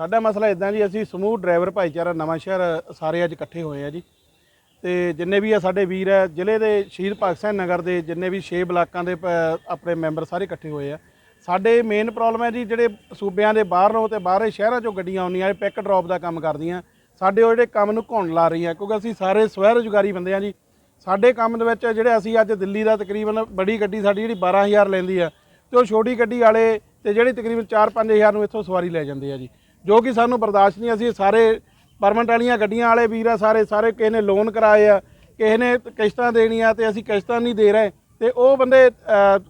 ਸਾਡਾ ਮਸਲਾ ਇਦਾਂ ਜੀ, ਅਸੀਂ ਸਮੂਹ ਡਰਾਈਵਰ ਭਾਈਚਾਰਾ ਨਵਾਂ ਸ਼ਹਿਰ ਸਾਰੇ ਅੱਜ ਇਕੱਠੇ ਹੋਏ ਆ ਜੀ। ਤੇ ਜਿੰਨੇ ਵੀ ਆ ਸਾਡੇ ਵੀਰ ਆ, ਜ਼ਿਲ੍ਹੇ ਦੇ ਸ਼ਹੀਦ ਭਗਤ ਸਿੰਘ ਨਗਰ ਦੇ ਜਿੰਨੇ ਵੀ 6 ਬਲਾਕਾਂ ਦੇ ਪ- ਆਪਣੇ ਮੈਂਬਰ ਸਾਰੇ ਇਕੱਠੇ ਹੋਏ ਆ। ਸਾਡੇ ਮੇਨ ਪ੍ਰੋਬਲਮ ਹੈ ਜੀ, ਜਿਹੜੇ ਸੂਬਿਆਂ ਦੇ ਬਾਹਰੋਂ ਤੇ ਬਾਹਰੇ ਸ਼ਹਿਰਾਂ ਚੋਂ ਗੱਡੀਆਂ ਆਉਂਦੀਆਂ, ਇਹ ਪਿਕ ਡ੍ਰੌਪ ਦਾ ਕੰਮ ਕਰਦੀਆਂ। ਸਾਡੇ ਉਹ ਜਿਹੜੇ ਕੰਮ ਨੂੰ ਘੁਣ ਲਾ ਰਹੀਆਂ, ਕਿਉਂਕਿ ਅਸੀਂ ਸਾਰੇ ਸਵੈ ਰੁਜ਼ਗਾਰੀ ਬੰਦੇ ਆ ਜੀ। ਸਾਡੇ ਕੰਮ ਦੇ ਵਿੱਚ ਜਿਹੜੇ ਅਸੀਂ ਅੱਜ ਦਿੱਲੀ ਦਾ ਤਕਰੀਬਨ ਬੜੀ ਗੱਡੀ ਸਾਡੀ ਜਿਹੜੀ 12000 ਲੈਂਦੀ ਆ, ਤੇ ਉਹ ਛੋਟੀ ਗੱਡੀ ਵਾਲੇ ਤੇ ਜਿਹੜੇ ਤਕਰੀਬਨ 4-5000 ਨੂੰ ਇੱਥੋਂ ਸਵਾਰੀ ਲੈ ਜਾਂਦੇ ਆ ਜੀ। ਜੋ ਕਿ ਸਾਨੂੰ ਬਰਦਾਸ਼ਤ ਨਹੀਂ, ਅਸੀਂ ਸਾਰੇ ਪਰਮਿਟ ਵਾਲੀਆਂ ਗੱਡੀਆਂ ਵਾਲੇ ਵੀਰ ਆ, ਸਾਰੇ ਸਾਰੇ ਕਿਸੇ ਨੇ ਲੋਨ ਕਰਾਏ ਆ, ਕਿਸੇ ਨੇ ਕਿਸ਼ਤਾਂ ਦੇਣੀਆਂ ਤੇ ਅਸੀਂ ਕਿਸ਼ਤਾਂ ਨਹੀਂ ਦੇ ਰਹੇ ਤੇ ਉਹ ਬੰਦੇ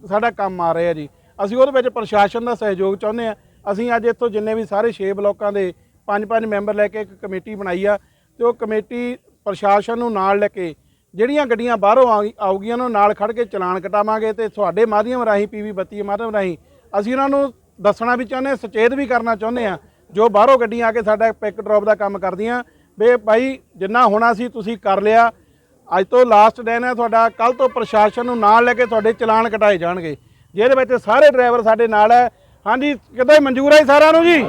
ਸਾਡਾ ਕੰਮ ਆ ਰਹੇ ਆ ਜੀ। ਅਸੀਂ ਉਹਦੇ ਵਿੱਚ ਪ੍ਰਸ਼ਾਸਨ ਦਾ ਸਹਿਯੋਗ ਚਾਹੁੰਦੇ ਆ। ਅਸੀਂ ਅੱਜ ਇੱਥੋਂ ਜਿੰਨੇ ਵੀ ਸਾਰੇ 6 ਬਲਾਕਾਂ ਦੇ ਪੰਜ ਪੰਜ ਮੈਂਬਰ ਲੈ ਕੇ ਇੱਕ ਕਮੇਟੀ ਬਣਾਈ ਆ ਤੇ ਉਹ ਕਮੇਟੀ ਪ੍ਰਸ਼ਾਸਨ ਨੂੰ ਨਾਲ ਲੈ ਕੇ ਜਿਹੜੀਆਂ ਗੱਡੀਆਂ ਬਾਹਰੋਂ ਆਉ- ਆਉਗੀਆਂ ਉਹਨਾਂ ਨਾਲ ਖੜ ਕੇ ਚਲਾਨ ਕਟਾਵਾਂਗੇ ਤੇ ਤੁਹਾਡੇ ਮਾਧਿਅਮ ਰਾਹੀਂ ਪੀਵੀ ਬੱਤੀ ਮਾਧਿਅਮ ਰਾਹੀਂ ਅਸੀਂ ਉਹਨਾਂ ਨੂੰ ਦੱਸਣਾ ਵੀ ਚਾਹੁੰਦੇ ਹਾਂ ਸੁਚੇਤ ਵੀ ਕਰਨਾ ਚਾਹੁੰਦੇ ਆ ਜੋ ਬਾਹਰੋਂ ਗੱਡੀਆਂ ਆ ਕੇ ਸਾਡਾ ਪਿਕ ਡ੍ਰੌਪ ਦਾ ਕੰਮ ਕਰਦੀਆਂ। ਵੀ ਭਾਈ ਜਿੰਨਾ ਹੋਣਾ ਸੀ ਤੁਸੀਂ ਕਰ ਲਿਆ। ਅੱਜ ਤੋਂ ਲਾਸਟ ਦਿਨ ਹੈ ਤੁਹਾਡਾ ਕੱਲ ਤੋਂ ਪ੍ਰਸ਼ਾਸਨ ਨੂੰ ਨਾਲ ਲੈ ਕੇ ਤੁਹਾਡੇ ਚਲਾਨ ਕਟਾਏ ਜਾਣਗੇ। ਜਿਹਦੇ ਵਿੱਚ ਸਾਰੇ ਡਰਾਈਵਰ ਸਾਡੇ ਨਾਲ ਹੈ। ਹਾਂਜੀ ਕਿਦਾਂ ਮਨਜ਼ੂਰ ਹੈ ਸਾਰਿਆਂ ਨੂੰ ਜੀ?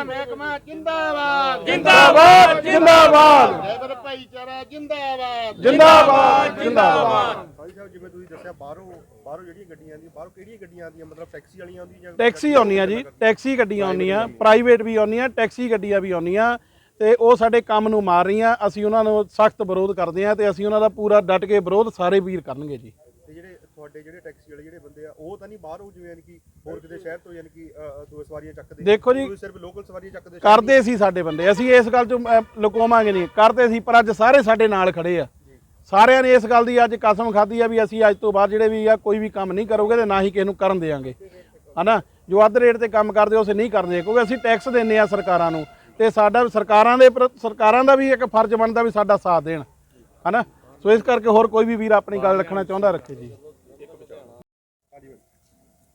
ਮਹਿਕਮਾ ਜਿੰਦਾਬਾਦ ਜਿੰਦਾਬਾਦ। ਜਿੰਦਾਬਾਦ ਡਰਾਈਵਰ ਭਾਈਚਾਰਾ ਜਿੰਦਾਬਾਦ। ਜਿੰਦਾਬਾਦ ਜਿੰਦਾਬਾਦ। ਭਾਈ ਸਾਹਿਬ ਜਿਵੇਂ ਤੁਸੀਂ ਦੱਸਿਆ ਬਾਹਰੋਂ ਬਾਹਰੋਂ ਜਿਹੜੀਆਂ ਗੱਡੀਆਂ ਆਉਂਦੀਆਂ ਬਾਹਰੋਂ ਕਿਹੜੀਆਂ ਗੱਡੀਆਂ ਆਉਂਦੀਆਂ? ਮਤਲਬ ਟੈਕਸੀ ਵਾਲੀਆਂ ਆਉਂਦੀਆਂ ਜਾਂ ਟੈਕਸੀ ਆਉਂਦੀਆਂ ਜੀ ਟੈਕਸੀ ਗੱਡੀਆਂ ਆਉਂਦੀਆਂ ਪ੍ਰਾਈਵੇਟ ਵੀ ਆਉਂਦੀਆਂ ਟੈਕਸੀ ਗੱਡੀਆਂ ਵੀ ਆਉਂਦੀਆਂ ਤੇ ਉਹ ਸਾਡੇ ਕੰਮ ਨੂੰ ਮਾਰ ਰਹੀਆਂ ਅਸੀਂ ਉਹਨਾਂ ਨੂੰ ਸਖਤ ਵਿਰੋਧ ਕਰਦੇ ਹਾਂ ਤੇ ਅਸੀਂ ਉਹਨਾਂ ਦਾ ਪੂਰਾ ਡਟ ਕੇ ਵਿਰੋਧ ਸਾਰੇ ਵੀਰ ਕਰਨਗੇ ਜੀ। ਤੇ ਜਿਹੜੇ ਤੁਹਾਡੇ ਜਿਹੜੇ ਟੈਕਸੀ ਵਾਲੇ ਜਿਹੜੇ ਬੰਦੇ ਆ ਉਹ ਤਾਂ ਨਹੀਂ ਬਾਹਰੋਂ ਜਿਵੇਂ ਯਾਨੀ ਕਿ ਹੋਰ ਕਿਤੇ ਸ਼ਹਿਰ ਤੋਂ ਯਾਨੀ ਕਿ ਅ, ਦੋ ਸਵਾਰੀਆਂ ਚੱਕਦੇ ਦੇਖੋ ਜੀ, ਤੁਸੀਂ ਸਿਰਫ ਲੋਕਲ ਸਵਾਰੀਆਂ ਚੱਕਦੇ ਕਰਦੇ ਸੀ ਸਾਡੇ ਬੰਦੇ ਅਸੀਂ ਇਸ ਗੱਲ ਤੋਂ ਅਹ, ਲੁਕਵਾਵਾਂਗੇ ਨਹੀਂ। ਕਰਦੇ ਸੀ ਪਰ ਅੱਜ ਸਾਰੇ ਸਾਡੇ ਨਾਲ ਖੜੇ ਆ। ਸਾਰਿਆਂ ਨੇ ਇਸ ਗੱਲ ਦੀ ਅੱਜ ਕਸਮ ਖਾਧੀ ਆ ਵੀ ਅਸੀਂ ਅੱਜ ਤੋਂ ਬਾਅਦ ਜਿਹੜੇ ਵੀ ਆ, ਕੋਈ ਵੀ ਕੰਮ ਨਹੀਂ ਕਰੋਗੇ ਤੇ ਨਾ ਹੀ ਕਿਸੇ ਨੂੰ ਕਰਨ ਦੇਵਾਂਗੇ ਹਨਾ? ਜੋ ਅੱਧ ਰੇਟ ਤੇ ਕੰਮ ਕਰਦੇ ਉਸੇ ਨਹੀਂ ਕਰਦੇ ਕਿਉਂਕਿ ਅਸੀਂ ਟੈਕਸ ਦਿੰਨੇ ਆ ਸਰਕਾਰਾਂ ਨੂੰ। ਤੇ ਸਾਡਾ ਸਰਕਾਰਾਂ ਦੇ ਪ੍ਰ- ਸਰਕਾਰਾਂ ਦਾ ਵੀ ਇੱਕ ਫਰਜ਼ ਬਣਦਾ ਵੀ ਸਾਡਾ ਸਾਥ ਦੇਣ। ਹਨਾ? ਸੋ ਇਸ ਕਰਕੇ ਹੋਰ ਕੋਈ ਵੀ ਵੀਰ ਆਪਣੀ ਗੱਲ ਰੱਖਣਾ ਚਾਹੁੰਦਾ, ਰੱਖੇ ਜੀ।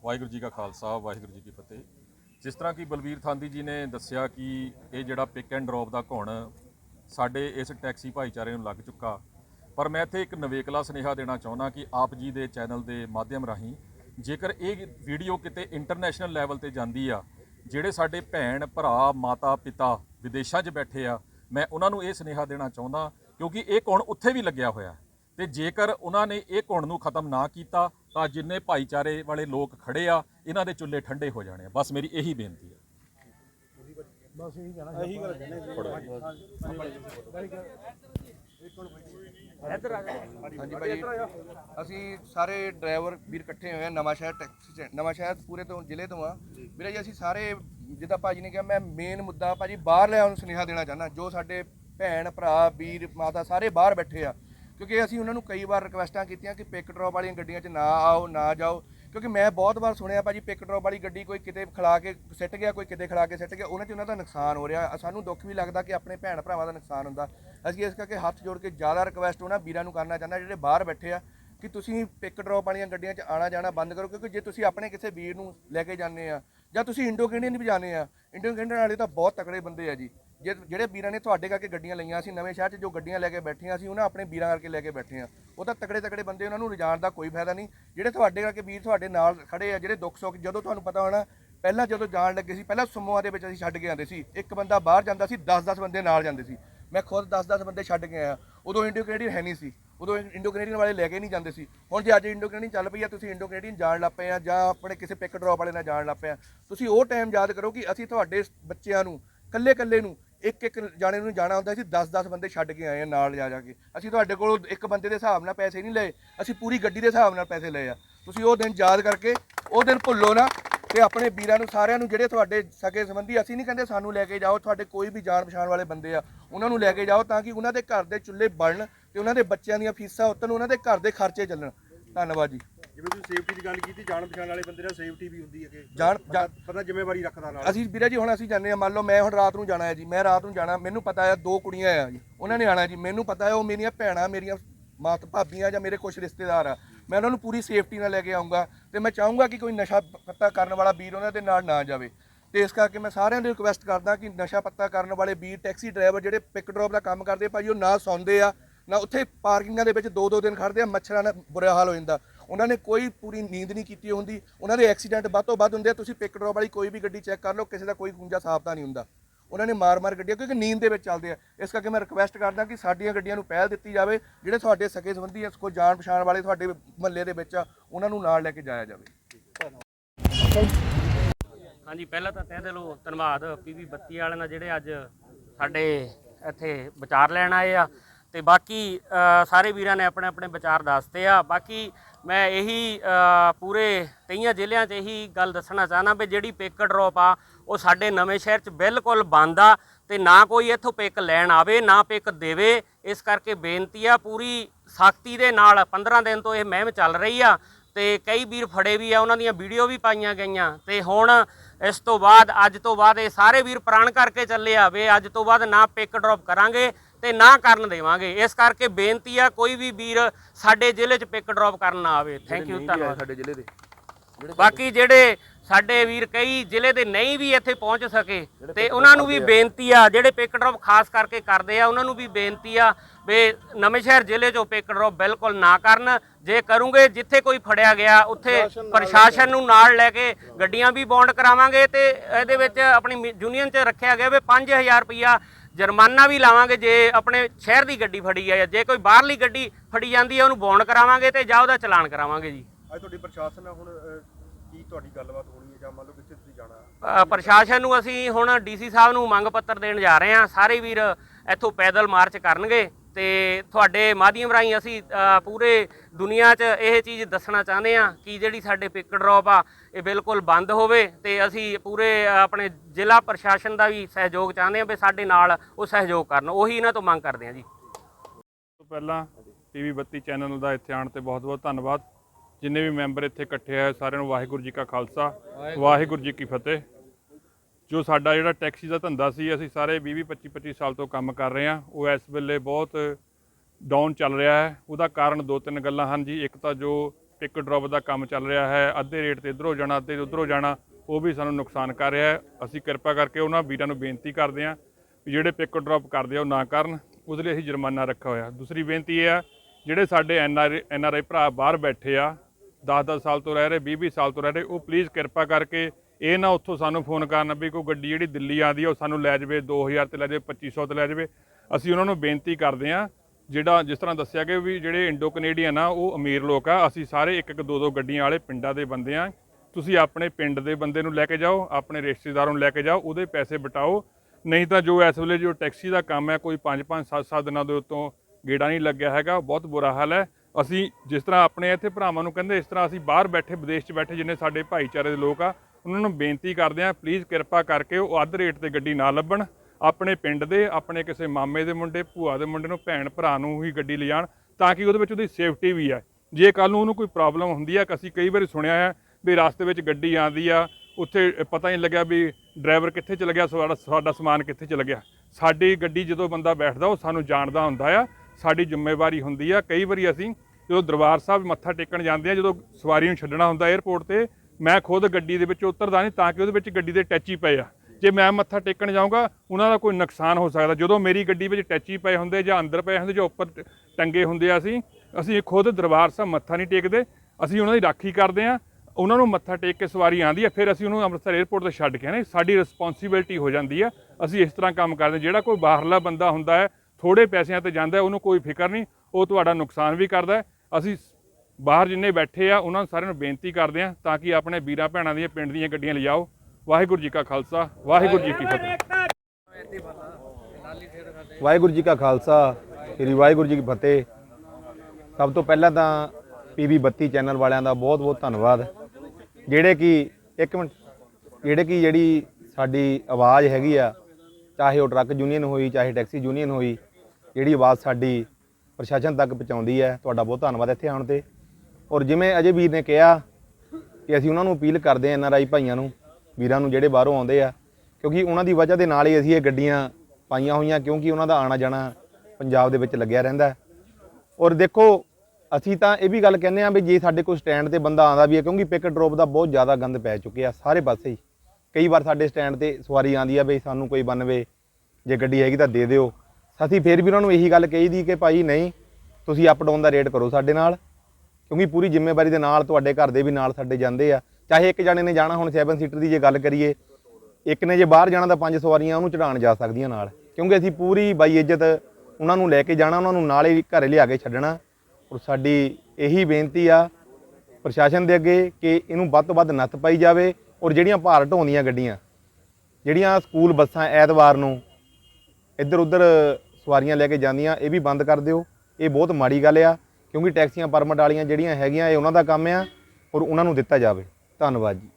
ਵਾਹਿਗੁਰੂ ਜੀ ਕਾ ਖਾਲਸਾ, ਵਾਹਿਗੁਰੂ ਜੀ ਕੀ ਫਤਿਹ। ਜਿਸ ਤਰ੍ਹਾਂ ਕਿ ਬਲਬੀਰ ਥਾਂਦੀ ਜੀ ਨੇ ਦੱਸਿਆ ਕਿ ਇਹ ਜਿਹੜਾ ਪਿਕ ਐਂਡ ਡ੍ਰੌਪ ਦਾ ਘੁਣ ਸਾਡੇ ਇਸ ਟੈਕਸੀ ਭਾਈਚਾਰੇ ਨੂੰ ਲੱਗ ਚੁੱਕਾ। ਪਰ ਮੈਂ ਇੱਥੇ ਇੱਕ ਨਵੇਕਲਾ ਸੁਨੇਹਾ ਦੇਣਾ ਚਾਹੁੰਦਾ ਕਿ ਆਪ ਜੀ ਦੇ ਚੈਨਲ ਦੇ ਮਾਧਿਅਮ ਰਾਹੀਂ ਜੇਕਰ ਇਹ ਵੀਡੀਓ ਕਿਤੇ ਇੰਟਰਨੈਸ਼ਨਲ ਲੈਵਲ ਤੇ ਜਾਂਦੀ ਆ ਜਿਹੜੇ ਸਾਡੇ ਭੈਣ ਭਰਾ ਮਾਤਾ ਪਿਤਾ ਵਿਦੇਸ਼ਾਂ 'ਚ ਬੈਠੇ ਆ ਮੈਂ ਉਹਨਾਂ ਨੂੰ ਇਹ ਸੁਨੇਹਾ ਦੇਣਾ ਚਾਹੁੰਦਾ ਕਿਉਂਕਿ ਇਹ ਘੁਣ ਉੱਥੇ ਵੀ ਲੱਗਿਆ ਹੋਇਆ ਤੇ ਜੇਕਰ ਉਹਨਾਂ ਨੇ ਇਹ ਘੁਣ ਨੂੰ ਖਤਮ ਨਾ ਕੀਤਾ ਤਾਂ ਜਿੰਨੇ ਭਾਈਚਾਰੇ ਵਾਲੇ ਲੋਕ ਖੜੇ ਆ ਇਹਨਾਂ ਦੇ ਚੁੱਲ੍ਹੇ ਠੰਡੇ ਹੋ ਜਾਣੇ ਆ। ਬਸ ਮੇਰੀ ਇਹੀ ਬੇਨਤੀ ਹੈ ਹਾਂਜੀ ਭਾਈ ਅਸੀਂ ਸਾਰੇ ਡਰਾਈਵਰ ਵੀਰ ਇਕੱਠੇ ਹੋਏ ਆ ਨਵਾਂ ਸ਼ਹਿਰ ਟੈਕਸੀ ਸਟੈਂਡ ਨਵਾਂ ਸ਼ਹਿਰ ਪੂਰੇ ਤੋਂ ਜ਼ਿਲ੍ਹੇ ਤੋਂ ਆ। ਵੀਰੇ ਜੀ, ਅਸੀਂ ਸਾਰੇ, ਜਿੱਦਾਂ ਭਾਜੀ ਨੇ ਕਿਹਾ, ਮੈਂ ਮੇਨ ਮੁੱਦਾ ਭਾਜੀ ਬਾਹਰ ਲਿਆ ਨੂੰ ਸੁਨੇਹਾ ਦੇਣਾ ਚਾਹੁੰਦਾ। ਜੋ ਸਾਡੇ ਭੈਣ, ਭਰਾ, ਵੀਰ, ਮਾਤਾ ਸਾਰੇ ਬਾਹਰ ਬੈਠੇ ਆ। ਕਿਉਂਕਿ ਅਸੀਂ ਉਹਨਾਂ ਨੂੰ ਕਈ ਵਾਰ ਰਿਕਵੈਸਟਾਂ ਕੀਤੀਆਂ ਕਿ ਪਿਕ ਡ੍ਰੌਪ ਵਾਲੀਆਂ ਗੱਡੀਆਂ 'ਚ ਨਾ ਆਓ, ਨਾ ਜਾਓ। ਕਿਉਂਕਿ ਮੈਂ ਬਹੁਤ ਵਾਰ ਸੁਣਿਆ ਭਾਜੀ ਪਿਕ ਡ੍ਰੌਪ ਵਾਲੀ ਗੱਡੀ ਕੋਈ ਕਿਤੇ ਖਲਾ ਕੇ ਸਿੱਟ ਗਿਆ, ਕੋਈ ਕਿਤੇ ਖਲਾ ਕੇ ਸਿੱਟ ਗਿਆ ਉਹਨਾਂ 'ਚ ਉਹਨਾਂ ਦਾ ਨੁਕਸਾਨ ਹੋ ਰਿਹਾ। ਸਾਨੂੰ ਦੁੱਖ ਵੀ ਲੱਗਦਾ ਕਿ ਆਪਣੇ ਭੈਣ ਭਰਾਵਾਂ ਦਾ ਨੁਕਸਾਨ ਹੁੰਦਾ। ਅਸੀਂ ਇਸ ਕਰਕੇ ਹੱਥ ਜੋੜ ਕੇ ਜ਼ਿਆਦਾ ਰਿਕਵੈਸਟ ਉਹਨਾਂ ਵੀਰਾਂ ਨੂੰ ਕਰਨਾ ਚਾਹੁੰਦਾ, ਜਿਹੜੇ ਬਾਹਰ ਬੈਠੇ ਆ, ਕਿ ਤੁਸੀਂ ਪਿਕ ਡ੍ਰੌਪ ਵਾਲੀਆਂ ਗੱਡੀਆਂ 'ਚ ਆਣਾ ਜਾਣਾ ਬੰਦ ਕਰੋ, ਕਿਉਂਕਿ ਜੇ ਤੁਸੀਂ ਆਪਣੇ ਕਿਸੇ ਵੀਰ ਨੂੰ ਲੈ ਕੇ ਜਾਂਦੇ ਆ, ਜਾਂ ਤੁਸੀਂ ਇੰਡੋ ਕੈਂਡੀਅਨ ਵੀ ਜਾਂਦੇ ਆ ਇੰਡੋ ਕੈਂਡੀਅਨ ਵਾਲੇ ਤਾਂ ਬਹੁਤ ਤਕੜੇ ਬੰਦੇ ਆ ਜੀ। ਜੇ, ਜਿਹੜੇ ਵੀਰਾਂ ਨੇ ਤੁਹਾਡੇ ਕਰਕੇ ਗੱਡੀਆਂ ਲਈਆਂ ਸੀ ਨਵੇਂ ਸ਼ਹਿਰ 'ਚ ਜੋ ਗੱਡੀਆਂ ਲੈ ਕੇ ਬੈਠੀਆਂ ਸੀ ਉਹਨਾਂ ਆਪਣੇ ਵੀਰਾਂ ਕਰਕੇ ਲੈ ਕੇ ਬੈਠੇ ਆ। ਉਹ ਤਾਂ ਤਕੜੇ ਤਕੜੇ ਬੰਦੇ ਉਹਨਾਂ ਨੂੰ ਲਿਜਾਣ ਦਾ ਕੋਈ ਫਾਇਦਾ ਨਹੀਂ। ਜਿਹੜੇ ਤੁਹਾਡੇ ਕਰਕੇ ਵੀਰ ਤੁਹਾਡੇ ਨਾਲ ਖੜੇ ਆ, ਜਿਹੜੇ ਦੁੱਖ ਸੁੱਖ ਜਦੋਂ ਤੁਹਾਨੂੰ ਪਤਾ ਹੋਣਾ, ਪਹਿਲਾਂ ਜਦੋਂ ਜਾਣ ਲੱਗੇ ਸੀ, ਪਹਿਲਾਂ ਸਮੂਹਾਂ ਦੇ ਵਿੱਚ ਅਸੀਂ ਛੱਡ ਕੇ ਆਉਂਦੇ ਸੀ। ਇੱਕ ਬੰਦਾ ਬਾਹਰ ਜਾਂਦਾ ਸੀ 10-10 ਬੰਦੇ ਨਾਲ ਜਾਂਦੇ ਸੀ। ਮੈਂ ਖੁਦ 10-10 ਬੰਦੇ ਛੱਡ ਕੇ ਆਇਆ। ਉਦੋਂ ਇੰਡੋ ਕੈਨੇਡੀਅਨ ਹੈ ਨਹੀਂ ਸੀ। ਉਦੋਂ ਇੰਡੋ ਕੈਨੇਡੀਅਨ ਵਾਲੇ ਲੈ ਕੇ ਨਹੀਂ ਜਾਂਦੇ ਸੀ। ਹੁਣ ਜੇ ਅੱਜ ਇੰਡੋ ਕੈਨੇਡੀਅਨ ਚੱਲ ਪਈ ਆ, ਤੁਸੀਂ ਇੰਡੋ ਕੈਨੇਡੀਅਨ ਜਾਣ ਲੱਗ ਪਏ ਆ, ਜਾਂ ਆਪਣੇ ਕਿਸੇ ਪਿਕ ਡ੍ਰੌਪ ਵਾਲੇ ਨਾਲ ਜਾਣ ਲੱਗ ਪਏ ਆ। ਤੁਸੀਂ ਉਹ ਟਾਈਮ ਯਾਦ ਕਰੋ ਕਿ ਅਸੀਂ ਤੁਹਾਡੇ ਬੱਚਿਆਂ ਨੂੰ ਕੱਲੇ ਕੱਲੇ ਨੂੰ ਇੱਕ ਇੱਕ ਜਾਣੇ ਨੂੰ ਜਾਣਾ ਹੁੰਦਾ ਸੀ 10-10 ਬੰਦੇ ਛੱਡ ਕੇ ਆਏ ਆ ਨਾਲ ਜਾ ਜਾ ਕੇ। ਅਸੀਂ ਤੁਹਾਡੇ ਕੋਲੋਂ ਇੱਕ ਬੰਦੇ ਦੇ ਹਿਸਾਬ ਨਾਲ ਪੈਸੇ ਨਹੀਂ ਲਏ, ਅਸੀਂ ਪੂਰੀ ਗੱਡੀ ਦੇ ਹਿਸਾਬ ਨਾਲ ਪੈਸੇ ਲਏ ਆ। ਤੁਸੀਂ ਉਹ ਦਿਨ ਯਾਦ ਕਰਕੇ, ਉਹ ਦਿਨ ਭੁੱਲੋ ਨਾ ਤੇ ਆਪਣੇ ਵੀਰਾਂ ਨੂੰ, ਸਾਰਿਆਂ ਨੂੰ ਜਿਹੜੇ ਤੁਹਾਡੇ ਸਕੇ ਸੰਬੰਧੀ, ਅਸੀਂ ਨਹੀਂ ਕਹਿੰਦੇ ਸਾਨੂੰ ਲੈ ਕੇ ਜਾਓ, ਤੁਹਾਡੇ ਕੋਈ ਵੀ ਜਾਣ ਪਛਾਣ ਵਾਲੇ ਬੰਦੇ ਆ, ਉਹਨਾਂ ਨੂੰ ਲੈ ਕੇ ਜਾਓ ਤਾਂ ਕਿ ਉਹਨਾਂ ਦੇ ਘਰ ਦੇ ਚੁੱਲ੍ਹੇ ਬਲਣ ਤੇ ਉਹਨਾਂ ਦੇ ਬੱਚਿਆਂ ਦੀਆਂ ਫੀਸਾਂ ਉਤਨ ਉਹਨਾਂ ਦੇ ਘਰ ਦੇ ਖਰਚੇ ਚੱਲਣ। ਧੰਨਵਾਦ ਜੀ। ਜਿਵੇਂ ਤੁਸੀਂ ਸੇਫਟੀ ਦੀ ਗੱਲ ਕੀਤੀ ਜਾਣ ਪਛਾਣ ਵਾਲੇ ਬੰਦੇ ਨਾਲ ਸੇਫਟੀ ਵੀ ਹੁੰਦੀ ਹੈ ਕਿ ਜਾਣ- ਜਾਣ- ਬੰਦਾ ਜ਼ਿੰਮੇਵਾਰੀ ਰੱਖਦਾ ਨਾਲ। ਅਸੀਂ ਵੀਰੇ ਜੀ ਹੁਣ ਅਸੀਂ ਜਾਂਦੇ ਆ ਮੰਨ ਲਓ ਮੈਂ ਹੁਣ ਰਾਤ ਨੂੰ ਜਾਣਾ ਹੈ ਜੀ ਮੈਂ ਰਾਤ ਨੂੰ ਜਾਣਾ ਮੈਨੂੰ ਪਤਾ ਹੈ ਦੋ ਕੁੜੀਆਂ ਆ ਜੀ ਉਹਨਾਂ ਨੇ ਆਣਾ ਜੀ ਮੈਨੂੰ ਪਤਾ ਹੈ ਉਹ ਮੇਰੀਆਂ ਭੈਣਾਂ ਮੇਰੀਆਂ ਮਾਤ ਭਾਬੀਆਂ ਜਾਂ ਮੇਰੇ ਕੁਝ ਰਿਸ਼ਤੇਦਾਰ ਆ। ਮੈਂ ਉਹਨਾਂ ਨੂੰ ਪੂਰੀ ਸੇਫਟੀ ਨਾਲ ਲੈ ਕੇ ਆਉਂਗਾ ਤੇ ਮੈਂ ਚਾਹੂੰਗਾ ਕਿ ਕੋਈ ਨਸ਼ਾ ਪੱਤਾ ਕਰਨ ਵਾਲਾ ਵੀਰ ਉਹਨਾਂ ਦੇ ਨਾਲ ਨਾ ਜਾਵੇ। ਤੇ ਇਸ ਕਰਕੇ ਮੈਂ ਸਾਰਿਆਂ ਨੂੰ ਰਿਕੁਐਸਟ ਕਰਦਾ ਕਿ ਨਸ਼ਾ ਪੱਤਾ ਕਰਨ ਵਾਲੇ ਵੀਰ ਟੈਕਸੀ ਡਰਾਈਵਰ ਜਿਹੜੇ ਪਿਕ ਡ੍ਰੌਪ ਦਾ ਕੰਮ ਕਰਦੇ ਭਾਜੀ ਉਹ ਨਾ ਸੌਂਦੇ ਆ ਨਾ ਉੱਥੇ ਪਾਰਕਿੰਗਾਂ ਦੇ ਵਿੱਚ ਦੋ ਦੋ ਦਿਨ ਖੜਦੇ ਆ, ਮੱਛਰਾਂ ਨਾਲ ਬੁਰਾ ਹਾਲ ਹੋ ਜਾਂਦਾ। ਉਹਨਾਂ ਨੇ ਕੋਈ ਪੂਰੀ ਨੀਂਦ ਨਹੀਂ ਕੀਤੀ ਹੁੰਦੀ। ਉਹਨਾਂ ਦੇ ਐਕਸੀਡੈਂਟ ਵੱਧ ਤੋਂ ਵੱਧ ਹੁੰਦੇ ਆ। ਤੁਸੀਂ ਪਿਕ ਡਰੋਪ ਵਾਲੀ ਕੋਈ ਵੀ ਗੱਡੀ ਚੈੱਕ ਕਰ ਲਓ, ਕਿਸੇ ਦਾ ਕੋਈ ਗੁੰਜਾ ਸਾਫਤਾ ਨਹੀਂ ਹੁੰਦਾ। ਉਹਨਾਂ ਨੇ ਮਾਰ-ਮਾਰ ਗੱਡੀਆਂ, ਕਿਉਂਕਿ ਨੀਂਦ ਦੇ ਵਿੱਚ ਚੱਲਦੇ ਆ। ਇਸ ਕਰਕੇ ਮੈਂ ਰਿਕਵੈਸਟ ਕਰਦਾ ਕਿ ਸਾਡੀਆਂ ਗੱਡੀਆਂ ਨੂੰ ਪਹਿਲ ਦਿੱਤੀ ਜਾਵੇ, ਜਿਹੜੇ ਤੁਹਾਡੇ ਸਕੇ ਸੰਬੰਧੀ ਆ, ਕੋਈ ਜਾਣ ਪਛਾਣ ਵਾਲੇ ਤੁਹਾਡੇ ਮਹੱਲੇ ਦੇ ਵਿੱਚ ਆ, ਉਹਨਾਂ ਨੂੰ ਨਾਲ ਲੈ ਕੇ ਜਾਇਆ ਜਾਵੇ। ਹਾਂਜੀ, ਪਹਿਲਾਂ ਤਾਂ ਤਹਿ ਦਿਲੋਂ ਧੰਨਵਾਦ। ਪੀਵੀ 32 ਵਾਲਿਆਂ ਦਾ ਜਿਹੜੇ ਅੱਜ ਸਾਡੇ ਇੱਥੇ ਵਿਚਾਰ ਲੈਣ ਆਏ ਆ। ਤੇ ਬਾਕੀ ਸਾਰੇ ਵੀਰਾਂ ਨੇ ਆਪਣੇ ਆਪਣੇ ਵਿਚਾਰ ਦੱਸਤੇ ਆ। ਬਾਕੀ ਮੈਂ ਇਹੀ ਪੂਰੇ ਤਈਆਂ ਜ਼ਿਲ੍ਹਿਆਂ 'ਚ ਇਹੀ ਗੱਲ ਦੱਸਣਾ ਚਾਹਨਾ ਵੀ ਜਿਹੜੀ ਪਿਕ ਡ੍ਰੌਪ ਆ, ਉਹ ਸਾਡੇ ਨਵੇਂ ਸ਼ਹਿਰ 'ਚ ਬਿਲਕੁਲ ਬੰਦ ਆ ਤੇ ਨਾ ਕੋਈ ਇੱਥੋਂ ਪਿਕ ਲੈਣ ਆਵੇ, ਨਾ ਪਿਕ ਦੇਵੇ। ਇਸ ਕਰਕੇ ਬੇਨਤੀ ਆ, ਪੂਰੀ ਸਖਤੀ ਦੇ ਨਾਲ 15 ਦਿਨ ਤੋਂ ਇਹ ਮਹਿਮ ਚੱਲ ਰਹੀ ਆ ਤੇ ਕਈ ਵੀਰ ਫੜੇ ਵੀ ਆ, ਉਹਨਾਂ ਦੀਆਂ ਵੀਡੀਓ ਵੀ ਪਾਈਆਂ ਗਈਆਂ। ਤੇ ਹੁਣ ਇਸ ਤੋਂ ਬਾਅਦ, ਅੱਜ ਤੋਂ ਬਾਅਦ ਇਹ ਸਾਰੇ ਵੀਰ ਪ੍ਰਣ ਕਰਕੇ ਚੱਲੇ ਆ, ਵੀ ਅੱਜ ਤੋਂ ਬਾਅਦ ਨਾ ਪਿਕ ਡ੍ਰੌਪ ਕਰਾਂਗੇ। ਤੇ ਨਾ ਕਰਨ ਦੇਵਾਂਗੇ। ਇਸ ਕਰਕੇ ਬੇਨਤੀ ਆ ਕੋਈ ਵੀ ਵੀਰ ਸਾਡੇ ਜ਼ਿਲ੍ਹੇ 'ਚ ਪਿਕ ਡ੍ਰੌਪ ਕਰਨ ਨਾ ਆਵੇ। ਥੈਂਕ ਯੂ ਧੰਨਵਾਦ। ਸਾਡੇ ਜ਼ਿਲ੍ਹੇ ਦੇ। ਬਾਕੀ ਜਿਹੜੇ ਸਾਡੇ ਵੀਰ ਕਈ ਜ਼ਿਲ੍ਹੇ ਦੇ ਨਹੀਂ ਵੀ ਇੱਥੇ ਪਹੁੰਚ ਸਕੇ ਤੇ ਉਹਨਾਂ ਨੂੰ ਵੀ ਬੇਨਤੀ ਆ ਜਿਹੜੇ ਪਿਕ ਡ੍ਰੌਪ ਖਾਸ ਕਰਕੇ ਕਰਦੇ ਆ ਉਹਨਾਂ ਨੂੰ ਵੀ ਬੇਨਤੀ ਆ ਵੀ ਨਵੇਂ ਸ਼ਹਿਰ ਜ਼ਿਲ੍ਹੇ 'ਚੋਂ ਪਿਕ ਡ੍ਰੌਪ ਬਿਲਕੁਲ ਨਾ ਕਰਨ। ਜੇ ਕਰੂੰਗੇ ਜਿੱਥੇ ਕੋਈ ਫੜਿਆ ਗਿਆ ਉੱਥੇ ਪ੍ਰਸ਼ਾਸਨ ਨੂੰ ਨਾਲ ਲੈ ਕੇ ਗੱਡੀਆਂ ਵੀ ਬੌਂਡ ਕਰਾਵਾਂਗੇ ਤੇ ਇਹਦੇ ਵਿੱਚ ਆਪਣੀ ਯੂਨੀਅਨ 'ਚ ਰੱਖਿਆ ਗਿਆ ਵੀ 5000 ਰੁਪਇਆ ਜੁਰਮਾਨਾ ਵੀ ਲਾਵਾਂਗੇ ਜੇ ਆਪਣੇ ਸ਼ਹਿਰ ਦੀ ਗੱਡੀ ਫੜੀ ਆ ਜੇ ਕੋਈ ਬਾਹਰਲੀ ਗੱਡੀ ਫੜੀ ਜਾਂਦੀ ਆ ਉਹਨੂੰ ਬੌਂਡ ਕਰਾਵਾਂਗੇ ਤੇ ਜਾਂ ਉਹਦਾ ਚਲਾਨ ਕਰਾਵਾਂਗੇ ਜੀ। ਅੱਜ ਤੁਹਾਡੀ ਪ੍ਰਸ਼ਾਸਨ ਨਾਲ ਹੁਣ ਅਹ, ਕੀ ਤੁਹਾਡੀ ਗੱਲਬਾਤ ਹੋਣੀ ਹੈ ਜਾਂ ਮੰਨ ਲਓ ਕਿੱਥੇ ਤੁਸੀਂ ਜਾਣਾ? ਅ, ਪ੍ਰਸ਼ਾਸਨ ਨੂੰ ਅਸੀਂ ਹੁਣ ਡੀਸੀ ਸਾਹਿਬ ਨੂੰ ਮੰਗ ਪੱਤਰ ਦੇਣ ਜਾ ਰਹੇ ਹਾਂ। ਸਾਰੇ ਵੀਰ ਇੱਥੋਂ ਪੈਦਲ ਮਾਰਚ ਕਰਨਗੇ। ਤੇ ਤੁਹਾਡੇ ਮਾਧਿਅਮ ਰਾਹੀਂ ਅਸੀਂ ਪੂਰੇ ਦੁਨੀਆ 'ਚ ਇਹ ਚੀਜ਼ ਦੱਸਣਾ ਚਾਹੁੰਦੇ ਹਾਂ ਕਿ ਜਿਹੜੀ ਸਾਡੇ ਪਿਕ ਡ੍ਰੌਪ ਆ, ਇਹ ਬਿਲਕੁਲ ਬੰਦ ਹੋਵੇ ਤੇ ਅਸੀਂ ਪੂਰੇ ਆਪਣੇ ਜ਼ਿਲ੍ਹਾ ਪ੍ਰਸ਼ਾਸਨ ਦਾ ਵੀ ਸਹਿਯੋਗ ਚਾਹੁੰਦੇ ਹਾਂ ਵੀ ਸਾਡੇ ਨਾਲ ਉਹ ਸਹਿਯੋਗ ਕਰਨ। ਉਹੀ ਇਹਨਾਂ ਤੋਂ ਮੰਗ ਕਰਦੇ ਹਾਂ ਜੀ। ਤੋਂ ਪਹਿਲਾਂ ਟੀਵੀ 32 ਚੈਨਲ ਦਾ ਇੱਥੇ ਆਉਣ ਤੇ ਬਹੁਤ-ਬਹੁਤ ਧੰਨਵਾਦ। ਜਿੰਨੇ ਵੀ ਮੈਂਬਰ ਇੱਥੇ ਇਕੱਠੇ ਆਏ ਸਾਰਿਆਂ ਨੂੰ ਵਾਹਿਗੁਰੂ ਜੀ ਕਾ ਖਾਲਸਾ, ਵਾਹਿਗੁਰੂ ਜੀ ਕੀ ਫਤਿਹ। ਜੋ ਸਾਡਾ ਜਿਹੜਾ ਟੈਕਸੀ ਦਾ ਧੰਦਾ ਸੀ, ਅਸੀਂ ਸਾਰੇ 20 25 25 ਸਾਲ ਤੋਂ ਕੰਮ ਕਰ ਰਹੇ ਹਾਂ। ਉਹ ਇਸ ਵੇਲੇ ਬਹੁਤ ਡਾਊਨ ਚੱਲ ਰਿਹਾ ਹੈ। ਉਹਦਾ ਕਾਰਨ ਦੋ ਤਿੰਨ ਗੱਲਾਂ ਹਨ ਜੀ। ਇੱਕ ਤਾਂ ਜੋ ਪਿਕ ਡ੍ਰੌਪ ਦਾ ਕੰਮ ਚੱਲ ਰਿਹਾ ਹੈ, ਅੱਧੇ ਰੇਟ ਤੇ ਇਧਰੋਂ ਜਾਣਾ, ਅੱਧੇ ਉਧਰੋਂ ਜਾਣਾ, ਉਹ ਵੀ ਸਾਨੂੰ ਨੁਕਸਾਨ ਕਰ ਰਿਹਾ ਹੈ। ਅਸੀਂ ਕਿਰਪਾ ਕਰਕੇ ਉਹਨਾਂ ਵੀਰਾਂ ਨੂੰ ਬੇਨਤੀ ਕਰਦੇ ਹਾਂ ਵੀ ਜਿਹੜੇ ਪਿਕ ਡ੍ਰੌਪ ਕਰਦੇ ਆ, ਉਹ ਨਾ ਕਰਨ। ਉਹਦੇ ਲਈ ਅਸੀਂ ਜੁਰਮਾਨਾ ਰੱਖਿਆ ਹੋਇਆ। ਦੂਸਰੀ ਬੇਨਤੀ ਇਹ ਆ, ਜਿਹੜੇ ਸਾਡੇ N R N R I ਭਰਾ ਬਾਹਰ ਬੈਠੇ ਆ 10-10 ਸਾਲ ਤੋਂ ਰਹਿ ਰਹੇ 20-20 ਸਾਲ ਤੋਂ ਰਹਿ ਰਹੇ, ਉਹ ਪਲੀਜ਼ ਕਿਰਪਾ ਕਰਕੇ ਇਹ ਨਾ ਉੱਥੋਂ ਸਾਨੂੰ ਫੋਨ ਕਰਨ ਵੀ ਕੋਈ ਗੱਡੀ ਜਿਹੜੀ ਦਿੱਲੀ ਆਂਦੀ ਆ, ਉਹ ਸਾਨੂੰ ਲੈ ਜਾਵੇ 2000 ਤੇ ਲੈ ਜਾਵੇ 2500 ਤੇ ਲੈ ਜਾਵੇ। ਅਸੀਂ ਉਹਨਾਂ ਨੂੰ ਬੇਨਤੀ ਕਰਦੇ ਆ ਜਿਹੜਾ ਜਿਸ ਤਰ੍ਹਾਂ ਦੱਸਿਆ ਕਿ ਵੀ ਜਿਹੜੇ ਇੰਡੋ ਕੈਨੇਡੀਅਨ ਆ, ਉਹ ਅਮੀਰ ਲੋਕ ਆ, ਅਸੀਂ ਸਾਰੇ ਇੱਕ ਇੱਕ ਦੋ ਦੋ ਗੱਡੀਆਂ ਵਾਲੇ ਪਿੰਡਾਂ ਦੇ ਬੰਦੇ ਆ ਤੁਸੀਂ ਆਪਣੇ ਪਿੰਡ ਦੇ ਬੰਦੇ ਨੂੰ ਲੈ ਕੇ ਜਾਓ, ਆਪਣੇ ਰਿਸ਼ਤੇਦਾਰਾਂ ਨੂੰ ਲੈ ਕੇ ਜਾਓ, ਉਹਦੇ ਪੈਸੇ ਬਟਾਓ। ਨਹੀਂ ਤਾਂ ਜੋ ਇਸ ਵੇਲੇ ਜੋ ਟੈਕਸੀ ਦਾ ਕੰਮ ਹੈ, ਕੋਈ 5-5 7-7 ਦਿਨਾਂ ਦੇ ਉੱਤੋਂ ਗੇੜਾ ਨਹੀਂ ਲੱਗਿਆ ਹੈਗਾ, ਬਹੁਤ ਬੁਰਾ ਹਾਲ ਹੈ। ਅਸੀਂ ਜਿਸ ਤਰ੍ਹਾਂ ਆਪਣੇ ਇੱਥੇ ਭਰਾਵਾਂ ਨੂੰ ਕਹਿੰਦੇ, ਇਸ ਤਰ੍ਹਾਂ ਅਸੀਂ ਬਾਹਰ ਬੈਠੇ, ਵਿਦੇਸ਼ 'ਚ ਬੈਠੇ ਜਿੰਨੇ ਸਾਡੇ ਭਾਈਚਾਰੇ ਦੇ ਲੋਕ ਆ ਉਹਨਾਂ ਨੂੰ ਬੇਨਤੀ ਕਰਦੇ ਆ ਪਲੀਜ਼ ਕਿਰਪਾ ਕਰਕੇ ਉਹ ਅੱਧ ਰੇਟ ਤੇ ਗੱਡੀ ਨਾ ਲੱਭਣ। ਆਪਣੇ ਪਿੰਡ ਦੇ, ਆਪਣੇ ਕਿਸੇ ਮਾਮੇ ਦੇ ਮੁੰਡੇ, ਭੂਆ ਦੇ ਮੁੰਡੇ ਨੂੰ, ਭੈਣ ਭਰਾ ਨੂੰ ਹੀ ਗੱਡੀ ਲਿਜਾਣ ਤਾਂ ਕਿ ਉਹਦੇ ਵਿੱਚ ਉਹਦੀ ਸੇਫਟੀ ਵੀ ਹੈ ਜੇ ਕੱਲ ਨੂੰ ਉਹਨੂੰ ਕੋਈ ਪ੍ਰੋਬਲਮ ਹੁੰਦੀ ਹੈ ਅਸੀਂ ਕਈ ਵਾਰੀ ਸੁਣਿਆ ਹੈ ਵੀ ਰਸਤੇ ਵਿੱਚ ਗੱਡੀ ਆਂਦੀ ਆ, ਉੱਥੇ ਪਤਾ ਹੀ ਨਹੀਂ ਲੱਗਿਆ ਵੀ ਡਰਾਈਵਰ ਕਿੱਥੇ ਚਲ ਗਿਆ, ਸਾਡਾ ਸਾਡਾ ਸਮਾਨ ਕਿੱਥੇ ਚਲ ਗਿਆ। ਸਾਡੀ ਗੱਡੀ ਜਦੋਂ ਬੰਦਾ ਬੈਠਦਾ, ਉਹ ਸਾਨੂੰ ਜਾਣਦਾ ਹੁੰਦਾ ਆ, ਸਾਡੀ ਜ਼ਿੰਮੇਵਾਰੀ ਹੁੰਦੀ ਆ। ਕਈ ਵਾਰੀ ਅਸੀਂ ਜਦੋਂ ਦਰਬਾਰ ਸਾਹਿਬ ਮੱਥਾ ਟੇਕਣ ਜਾਂਦੇ ਆ, ਜਦੋਂ ਸਵਾਰੀ ਨੂੰ ਛੱਡਣਾ ਹੁੰਦਾ 에ਅਰਪੋਰਟ ਤੇ ਮੈਂ ਖੁਦ ਗੱਡੀ ਦੇ ਵਿੱਚ ਉਤਰਦਾ ਨਹੀਂ ਤਾਂ ਕਿ ਉਹਦੇ ਵਿੱਚ ਗੱਡੀ ਦੇ ਟੈਚੀ ਪਏ ਆ। ਜੇ ਮੈਂ ਮੱਥਾ ਟੇਕਣ ਜਾਊਂਗਾ, ਉਹਨਾਂ ਦਾ ਕੋਈ ਨੁਕਸਾਨ ਹੋ ਸਕਦਾ। ਜਦੋਂ ਮੇਰੀ ਗੱਡੀ ਵਿੱਚ ਟੈਚੀ ਪਏ ਹੁੰਦੇ ਜਾਂ ਅੰਦਰ ਪਏ ਹੁੰਦੇ, ਜਾਂ ਉੱਪਰ ਟੰਗੇ ਹੁੰਦੇ ਆ ਅਸੀਂ ਅਸੀਂ ਖੁਦ ਦਰਬਾਰ ਸਾਹਿਬ ਮੱਥਾ ਨਹੀਂ ਟੇਕਦੇ। ਅਸੀਂ ਉਹਨਾਂ ਦੀ ਰਾਖੀ ਕਰਦੇ ਆ। ਉਹਨਾਂ ਨੂੰ ਮੱਥਾ ਟੇਕ ਕੇ ਸਵਾਰੀ ਆਂਦੀ ਹੈ ਫਿਰ ਅਸੀਂ ਉਹਨੂੰ ਅੰਮ੍ਰਿਤਸਰ 에ਅਰਪੋਰਟ ਤੇ ਛੱਡ ਕੇ ਆਨੇ ਸਾਡੀ ਰਿਸਪੌਂਸਿਬਿਲਟੀ ਹੋ ਜਾਂਦੀ ਹੈ ਅਸੀਂ ਇਸ ਤਰ੍ਹਾਂ ਕੰਮ ਕਰਦੇ ਹਾਂ। ਜਿਹੜਾ ਕੋਈ ਬਾਹਰਲਾ ਬੰਦਾ ਹੁੰਦਾ ਹੈ ਥੋੜੇ ਪੈਸਿਆਂ ਤੇ ਜਾਂਦਾ ਉਹਨੂੰ ਕੋਈ ਫਿਕਰ ਨਹੀਂ। ਉਹ ਤੁਹਾਡਾ ਨੁਕਸਾਨ ਵੀ ਕਰਦਾ ਅਸੀਂ ਬਾਹਰ ਜਿੰਨੇ ਬੈਠੇ ਆ, ਉਹਨਾਂ ਸਾਰਿਆਂ ਨੂੰ ਬੇਨਤੀ ਕਰਦੇ ਆ ਤਾਂ ਕਿ ਆਪਣੇ ਵੀਰਾਂ ਭੈਣਾਂ ਦੀਆਂ ਪਿੰਡ ਦੀਆਂ ਗੱਡੀਆਂ ਲਿਜਾਓ। ਵਾਹਿਗੁਰੂ ਜੀ ਕਾ ਖਾਲਸਾ, ਵਾਹਿਗੁਰੂ ਜੀ ਕੀ ਫਤਿਹ। ਵਾਹਿਗੁਰੂ ਜੀ ਕਾ ਖਾਲਸਾ, ਸ੍ਰੀ ਵਾਹਿਗੁਰੂ ਜੀ ਕੀ ਫਤਿਹ। ਸਭ ਤੋਂ ਪਹਿਲਾਂ ਤਾਂ ਪੀਬੀ 32 ਚੈਨਲ ਵਾਲਿਆਂ ਦਾ ਬਹੁਤ ਬਹੁਤ ਧੰਨਵਾਦ। ਜਿਹੜੇ ਕਿ ਇੱਕ ਮਿੰਟ, ਜਿਹੜੇ ਕਿ ਜਿਹੜੀ ਸਾਡੀ ਆਵਾਜ਼ ਹੈਗੀ ਆ, ਚਾਹੇ ਉਹ ਟਰੱਕ ਯੂਨੀਅਨ ਹੋਈ, ਚਾਹੇ ਟੈਕਸੀ ਯੂਨੀਅਨ ਹੋਈ, ਜਿਹੜੀ ਆਵਾਜ਼ ਸਾਡੀ ਪ੍ਰਸ਼ਾਸਨ ਤੱਕ ਪਹੁੰਚਾਉਂਦੀ ਹੈ, ਤੁਹਾਡਾ ਬਹੁਤ ਧੰਨਵਾਦ ਇੱਥੇ ਆਉਣ ਤੇ। ਔਰ ਜਿਵੇਂ ਅਜੇ ਵੀਰ ਨੇ ਕਿਹਾ ਕਿ ਅਸੀਂ ਉਹਨਾਂ ਨੂੰ ਅਪੀਲ ਕਰਦੇ ਹਾਂ ਐਨਆਰਆਈ ਭਾਈਆਂ ਨੂੰ, ਵੀਰਾਂ ਨੂੰ ਜਿਹੜੇ ਬਾਹਰੋਂ ਆਉਂਦੇ ਆ, ਕਿਉਂਕਿ ਉਹਨਾਂ ਦੀ ਵਜ੍ਹਾ ਦੇ ਨਾਲ ਹੀ ਅਸੀਂ ਇਹ ਗੱਡੀਆਂ ਪਾਈਆਂ ਹੋਈਆਂ, ਕਿਉਂਕਿ ਉਹਨਾਂ ਦਾ ਆਣਾ ਜਾਣਾ ਪੰਜਾਬ ਦੇ ਵਿੱਚ ਲੱਗਿਆ ਰਹਿੰਦਾ। ਔਰ ਦੇਖੋ, ਅਸੀਂ ਤਾਂ ਇਹ ਵੀ ਗੱਲ ਕਹਿੰਦੇ ਆ ਵੀ ਜੇ ਸਾਡੇ ਕੋਲ ਸਟੈਂਡ ਤੇ ਬੰਦਾ ਆਂਦਾ ਵੀ ਹੈ, ਕਿਉਂਕਿ ਪਿਕ ਡ੍ਰੌਪ ਦਾ ਬਹੁਤ ਜ਼ਿਆਦਾ ਗੰਦ ਪੈ ਚੁੱਕਿਆ ਸਾਰੇ ਪਾਸੇ ਹੀ। ਕਈ ਵਾਰ ਸਾਡੇ ਸਟੈਂਡ ਤੇ ਸਵਾਰੀ ਆਂਦੀ ਆ ਵੀ ਸਾਨੂੰ ਕੋਈ 92 ਜੇ ਗੱਡੀ ਹੈਗੀ ਤਾਂ ਦੇ ਦਿਓ। ਅਸੀਂ ਫੇਰ ਵੀ ਉਹਨਾਂ ਨੂੰ ਇਹੀ ਗੱਲ ਕਹੀ ਦੀ ਕਿ ਭਾਈ ਨਹੀਂ, ਤੁਸੀਂ ਅਪ ਡਾਊਨ ਦਾ ਰੇਟ ਕਰੋ ਸਾਡੇ ਨਾਲ। ਕਿਉਂਕਿ ਪੂਰੀ ਜ਼ਿੰਮੇਵਾਰੀ ਦੇ ਨਾਲ ਤੁਹਾਡੇ ਘਰ ਦੇ ਵੀ ਨਾਲ ਸਾਡੇ ਜਾਂਦੇ ਆ। ਚਾਹੇ ਇੱਕ ਜਣੇ ਨੇ ਜਾਣਾ ਹੁਣ 7 ਸੀਟਰ ਦੀ ਜੇ ਗੱਲ ਕਰੀਏ, ਇੱਕ ਨੇ ਜੇ ਬਾਹਰ ਜਾਣਾ ਤਾਂ ਪੰਜ ਸਵਾਰੀਆਂ ਉਹਨੂੰ ਚੜਾਉਣ ਜਾ ਸਕਦੀਆਂ ਨਾਲ। ਕਿਉਂਕਿ ਅਸੀਂ ਪੂਰੀ ਬਾਈ ਇੱਜ਼ਤ ਉਹਨਾਂ ਨੂੰ ਲੈ ਕੇ ਜਾਣਾ, ਉਹਨਾਂ ਨੂੰ ਨਾਲ ਹੀ ਘਰੇ ਲਿਆ ਕੇ ਛੱਡਣਾ। ਔਰ ਸਾਡੀ ਇਹੀ ਬੇਨਤੀ ਆ ਪ੍ਰਸ਼ਾਸਨ ਦੇ ਅੱਗੇ ਕਿ ਇਹਨੂੰ ਵੱਧ ਤੋਂ ਵੱਧ ਨੱਥ ਪਾਈ ਜਾਵੇ ਔਰ ਜਿਹੜੀਆਂ ਭਾਰ ਢੋਂਦੀਆਂ ਗੱਡੀਆਂ, ਜਿਹੜੀਆਂ ਸਕੂਲ ਬੱਸਾਂ ਐਤਵਾਰ ਨੂੰ ਇੱਧਰ ਉੱਧਰ ਸਵਾਰੀਆਂ ਲੈ ਕੇ ਜਾਂਦੀਆਂ, ਇਹ ਵੀ ਬੰਦ ਕਰ ਦਿਓ। ਇਹ ਬਹੁਤ ਮਾੜੀ ਗੱਲ ਆ। ਕਿਉਂਕਿ ਟੈਕਸੀਆਂ, ਪਰਮਿਟ ਵਾਲੀਆਂ ਜਿਹੜੀਆਂ ਹੈਗੀਆਂ, ਇਹ ਉਹਨਾਂ ਦਾ ਕੰਮ ਆ ਔਰ ਉਹਨਾਂ ਨੂੰ ਦਿੱਤਾ ਜਾਵੇ। ਧੰਨਵਾਦ ਜੀ।